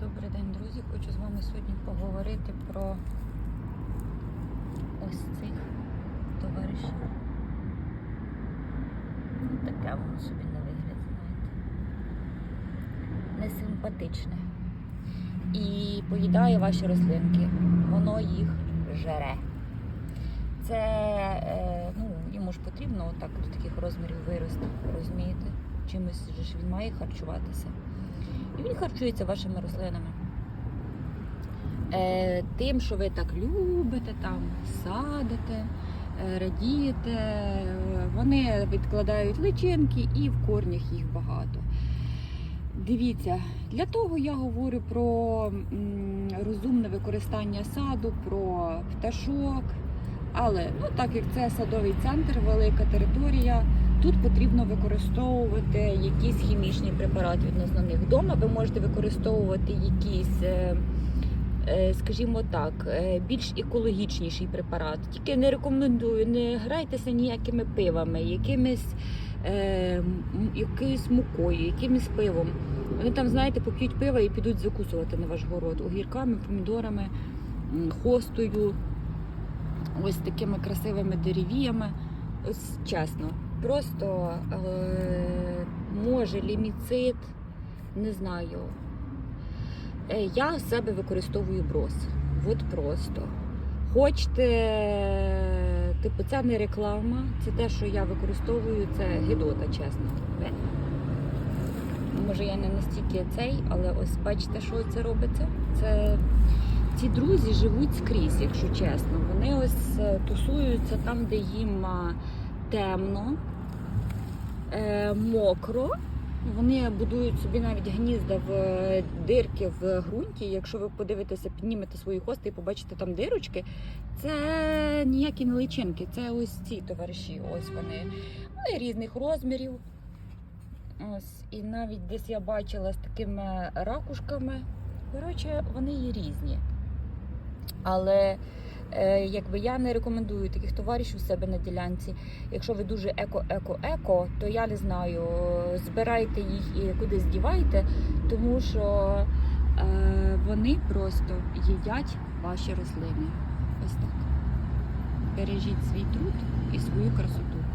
Добрий день, друзі. Хочу з вами сьогодні поговорити про ось цих товаришів. Ну, таке воно собі на вигляд, знаєте. Несимпатичне. І поїдає ваші рослинки. Воно їх жере. Це е, ну, йому ж потрібно отак до таких розмірів вирости, розумієте? Чимось ж він має харчуватися. І він харчується вашими рослинами. Е, тим, що ви так любите, там, садите, е, радієте, вони відкладають личинки і в корнях їх багато. Дивіться, для того я говорю про розумне використання саду, про пташок. Але ну, так як це садовий центр, велика територія, Тут потрібно використовувати якісь хімічні препарати відносно них. Вдома ви можете використовувати якісь, е, е, скажімо так, е, більш екологічніший препарат. Тільки не рекомендую, не грайтеся ніякими пивами, якимись, е, мукою, якимось пивом. Вони там, знаєте, поп'ють пива і підуть закусувати на ваш город огірками, помідорами, хостою, ось такими красивими деревіями. Ось чесно. Просто е, може ліміцит, не знаю. Е, я в себе використовую брос. От просто. Хочете, типу, це не реклама, це те, що я використовую, це гидота, чесно. Е. Може, я не настільки цей, але ось бачите, що це робиться? Це ці друзі живуть скрізь, якщо чесно. Вони ось тусуються там, де їм темно, е, мокро. Вони будують собі навіть гнізда в е, дирки в ґрунті. Якщо ви подивитеся, піднімете свої хости і побачите там дирочки, це ніякі не личинки, це ось ці товариші. Ось вони. Вони різних розмірів. Ось, і навіть десь я бачила з такими ракушками. Коротше, вони є різні. Але якби я не рекомендую таких товаришів у себе на ділянці. Якщо ви дуже еко-еко-еко, то я не знаю, збирайте їх і кудись дівайте, тому що е, вони просто їдять ваші рослини. Ось так. Бережіть свій труд і свою красоту.